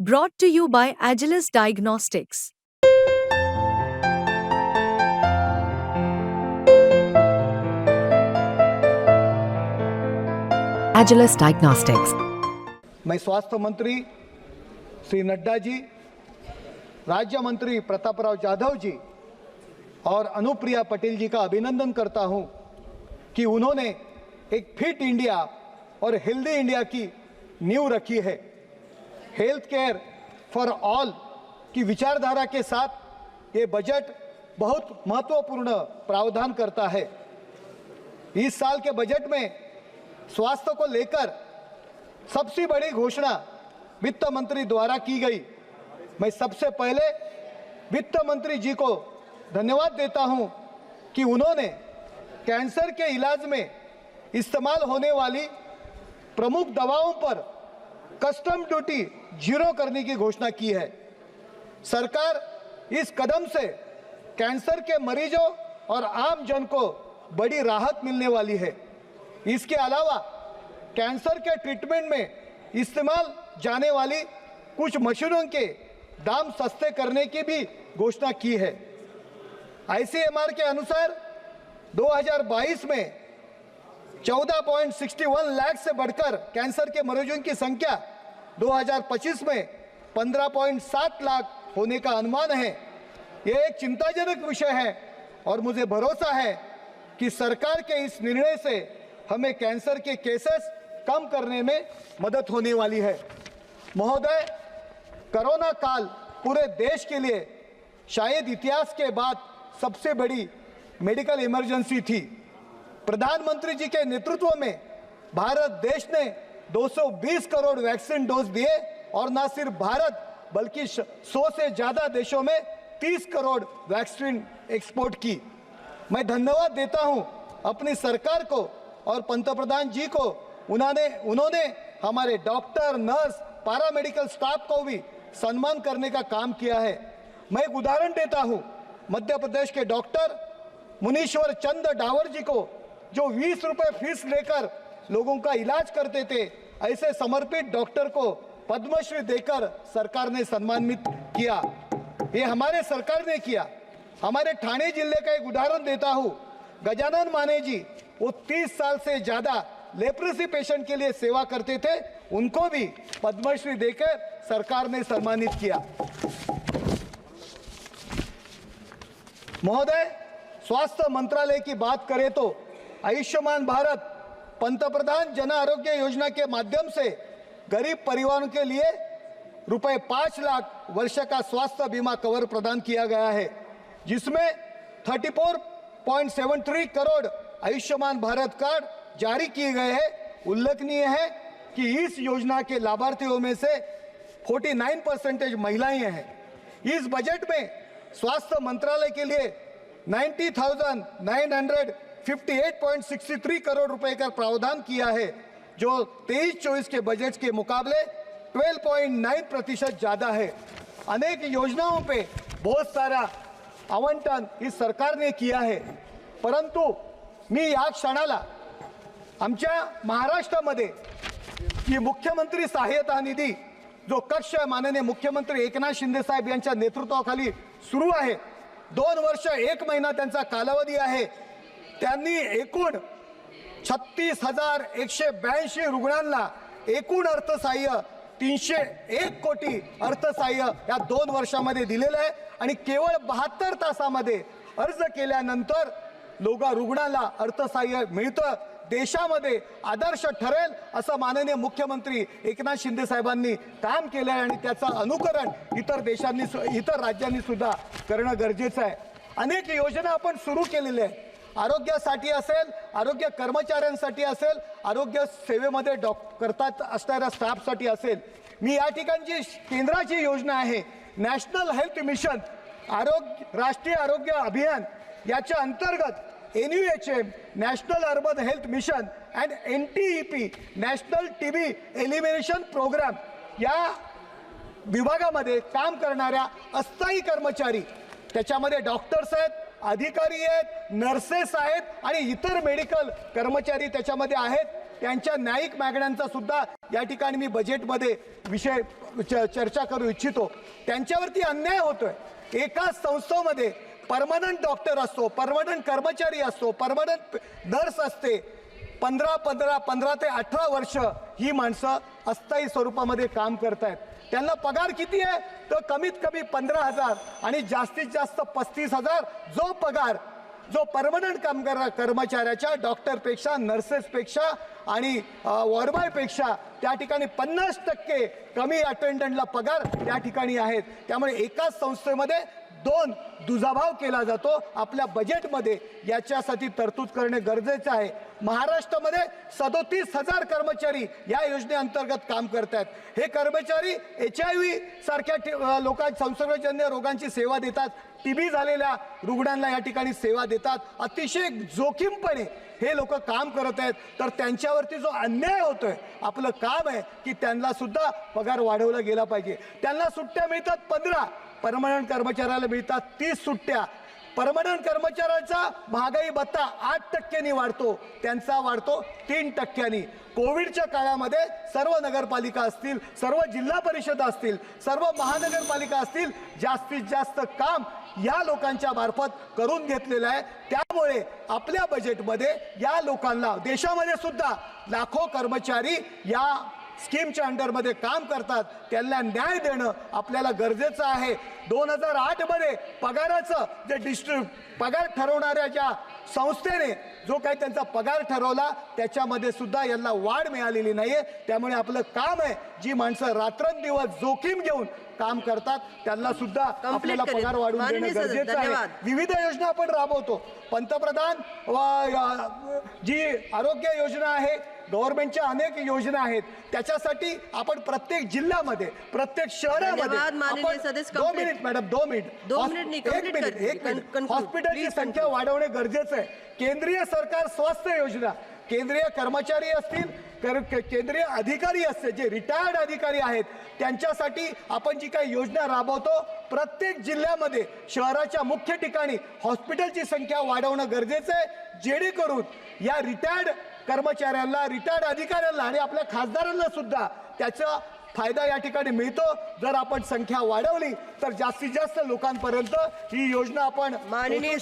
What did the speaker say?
Brought to you by Agilus Diagnostics. Agilus Diagnostics. मैं स्वास्थ्य मंत्री श्री नड्डा जी, राज्य मंत्री प्रतापराव जाधव जी और अनुप्रिया पटेल जी का अभिनंदन करता हूँ कि उन्होंने एक फिट इंडिया और हेल्दी इंडिया की नींव रखी है हेल्थ केयर फॉर ऑल की विचारधारा के साथ ये बजट बहुत महत्वपूर्ण प्रावधान करता है। इस साल के बजट में स्वास्थ्य को लेकर सबसे बड़ी घोषणा वित्त मंत्री द्वारा की गई। मैं सबसे पहले वित्त मंत्री जी को धन्यवाद देता हूँ कि उन्होंने कैंसर के इलाज में इस्तेमाल होने वाली प्रमुख दवाओं पर कस्टम ड्यूटी ज़ीरो करने की घोषणा की है। सरकार इस कदम से कैंसर के मरीजों और आम जन को बड़ी राहत मिलने वाली है। इसके अलावा कैंसर के ट्रीटमेंट में इस्तेमाल जाने वाली कुछ मशीनों के दाम सस्ते करने की भी घोषणा की है। आईसीएमआर के अनुसार 2022 में 14.61 लाख से बढ़कर कैंसर के मरीजों की संख्या 2025 में 15.7 लाख होने का अनुमान है। यह एक चिंताजनक विषय है और मुझे भरोसा है कि सरकार के इस निर्णय से हमें कैंसर के केसेस कम करने में मदद होने वाली है। महोदय, कोरोना काल पूरे देश के लिए शायद इतिहास के बाद सबसे बड़ी मेडिकल इमरजेंसी थी। प्रधानमंत्री जी के नेतृत्व में भारत देश ने 220 करोड़ वैक्सीन डोज दिए और न सिर्फ़ भारत, बल्कि 100 से ज़्यादा देशों में 30 करोड़ वैक्सीन एक्सपोर्ट की। मैं धन्यवाद देता हूँ अपनी सरकार को और पंतप्रधान जी को। उन्होंने उन्होंने हमारे डॉक्टर, नर्स, पैरामेडिकल स्टाफ को भी सम्मान करने का काम किया है। मैं एक उदाहरण देता हूँ। मध्य प्रदेश के डॉक्टर मुनीश्वर चंद डावर जी को जो 20 रुपए फ़ीस लेकर लोगों का इलाज करते थे, ऐसे समर्पित डॉक्टर को पद्मश्री देकर सरकार ने सम्मानित किया। ये हमारे सरकार ने किया। हमारे ठाणे ज़िले का एक उदाहरण देता हूँ। गजानन माने जी, वो 30 साल से ज़्यादा लेप्रेसी पेशेंट के लिए सेवा करते थे, उनको भी पद्मश्री देकर सरकार ने सम्मानित किया। महोदय, स्वास्थ्य मंत्रालय की बात करें तो आयुष्मान भारत, पंतप्रधान जन आरोग्य योजना के माध्यम से गरीब परिवारों के लिए रुपए पाँच लाख वर्ष का स्वास्थ्य बीमा कवर प्रदान किया गया है, जिसमें 34.73 करोड़ आयुष्मान भारत कार्ड जारी किए गए हैं। उल्लेखनीय है कि इस योजना के लाभार्थियों में से 49 परसेंटेज महिलाएँ हैं। इस बजट में स्वास्थ्य मंत्रालय के लिए 90,958.63 करोड़ रुपए का प्रावधान किया है जो 23-24 के बजट के मुकाबले 12.9 प्रतिशत ज्यादा है। अनेक योजनाओं पे बहुत सारा आवंटन इस सरकार ने किया है। परंतु मी या क्षणाला आमच्या महाराष्ट्रामध्ये ही मुख्यमंत्री सहाय्यता निधी जो कक्ष माननीय मुख्यमंत्री एकनाथ शिंदे साहेब यांच्या नेतृत्वाखाली सुरू आहे दोन वर्ष एक महिना त्यांचा कालावधी आहे त्यांनी एकूण छत्तीस हजार एकशे ब्याऐंशी रुग्णांना एकूण अर्थसहाय्य तीनशे एक कोटी अर्थसहाय्य या दोन वर्षामध्ये दिलेलं आहे. आणि केवळ बहात्तर तासामध्ये अर्ज केल्यानंतर लोगा रुग्णाला अर्थसहाय्य मिळतं. देशामध्ये आदर्श ठरेल असं माननीय मुख्यमंत्री एकनाथ शिंदे साहेबांनी काम केलं आहे आणि त्याचं अनुकरण इतर देशांनी सु- इतर राज्यांनी सुद्धा करणं गरजेचं आहे. अनेक योजना आपण सुरू केलेल्या आहेत. आरोग्यासाठी असेल आरोग्य कर्मचाऱ्यांसाठी असेल आरोग्य सेवेमध्ये डॉक करतात असणाऱ्या स्टाफसाठी असेल. मी या ठिकाणची केंद्राची योजना आहे. नॅशनल हेल्थ मिशन आरोग्य राष्ट्रीय आरोग्य अभियान याच्या अंतर्गत N U H M national urban health mission and N T E P national T B elimination program या विभागामध्ये काम करणाऱ्या अस्थायी कर्मचारी त्याच्यामध्ये डॉक्टर्स आहेत अधिकारी आहेत नर्सेस आहेत आणि इतर मेडिकल कर्मचारी त्याच्यामध्ये आहेत. त्यांच्या न्यायिक मागण्यांचा सुद्धा या ठिकाणी मी बजेटमध्ये विषय च- चर्चा करू इच्छितो. त्यांच्यावरती अन्याय होतोय. एकाच संस्थेमध्ये परमनंट डॉक्टर असतो परमनंट कर्मचारी असतो परमनंट नर्स असते पंधरा पंधरा पंधरा ते अठरा वर्ष ही माणसं अस्थायी स्वरूपामध्ये काम करतायत. त्यांना पगार किती आहे? तर कमीत कमी पंधरा हजार आणि जास्तीत जास्त पस्तीस हजार जो पगार जो परमनंट कामगार कर्मचाऱ्याच्या डॉक्टरपेक्षा नर्सेसपेक्षा आणि वॉर्डबॉयपेक्षा त्या ठिकाणी पन्नास टक्के कमी अटेंडंटला पगार त्या ठिकाणी आहेत. त्यामुळे एकाच संस्थेमध्ये दोन दुजाभाव केला जातो आपल्या बजेटमध्ये याच्यासाठी तरतूद करणे गरजेचं आहे. महाराष्ट्रामध्ये सदोतीस हजार कर्मचारी या योजनेअंतर्गत काम करत आहेत हे कर्मचारी एच आय व्ही सारख्या ठि- लोकां संसर्गजन्य रोगांची सेवा देतात. टी बी झालेल्या रुग्णांना या ठिकाणी सेवा देतात. अतिशय जोखीमपणे हे लोक काम करत आहेत. तर त्यांच्यावरती जो अन्याय होतोय आपलं काम आहे की त्यांना सुद्धा पगार वाढवला गेला पाहिजे. त्यांना सुट्ट्या मिळतात पंधरा परमनंट कर्मचाऱ्याला मिळतात तीस सुट्ट्या. परमनंट कर्मचाऱ्याचा महागाई भत्ता आठ टक्क्यांनी वाढतो. त्यांचा वाढतो तीन टक्क्यांनी. कोविडच्या काळामध्ये सर्व नगरपालिका असतील सर्व जिल्हा परिषद असतील सर्व महानगरपालिका असतील जास्तीत जास्त काम या लोकांच्या मार्फत करून घेतलेलं आहे. त्यामुळे आपल्या बजेटमध्ये या लोकांना देशामध्ये सुद्धा लाखो कर्मचारी या स्कीमच्या अंडरमध्ये काम करतात त्यांना न्याय देणं आपल्याला गरजेचं आहे दोन हजार आठमध्ये पगाराचं जे डिस्ट्री पगार ठरवणाऱ्या ज्या संस्थेने जो काही त्यांचा पगार ठरवला त्याच्यामध्ये सुद्धा यांना वाढ मिळालेली नाहीये त्यामुळे आपलं काम आहे जी माणसं रात्रंदिवस जोखीम घेऊन काम करतात त्यांना सुद्धा आपल्याला. पगार वाढवून माननीय देणं गरजेचं आहे. विविध योजना आपण राबवतो पंतप्रधान जी आरोग्य योजना आहे गव्हर्नमेंटच्या अनेक योजना आहेत त्याच्यासाठी आपण प्रत्येक जिल्ह्यामध्ये प्रत्येक शहरामध्ये दोन. मिनिट मॅडम दोन मिनिट दोन मिनिट एक मिनिट. एक मिनिट. हॉस्पिटलची संख्या. वाढवणे गरजेचं आहे केंद्रीय सरकार स्वास्थ्य योजना केंद्रीय कर्मचारी असतील केंद्रीय अधिकारी असते जे रिटायर्ड अधिकारी आहेत त्यांच्यासाठी आपण जी काही योजना राबवतो प्रत्येक जिल्ह्यामध्ये शहराच्या मुख्य ठिकाणी हॉस्पिटलची संख्या वाढवणं गरजेचं आहे जेणेकरून या रिटायर्ड कर्मचाऱ्यांना रिटायर्ड अधिकाऱ्यांना आणि आपल्या खासदारांना सुद्धा त्याचा फायदा या ठिकाणी मिळतो. जर आपण संख्या वाढवली तर जास्तीत जास्त लोकांपर्यंत ही योजना आपण माननीय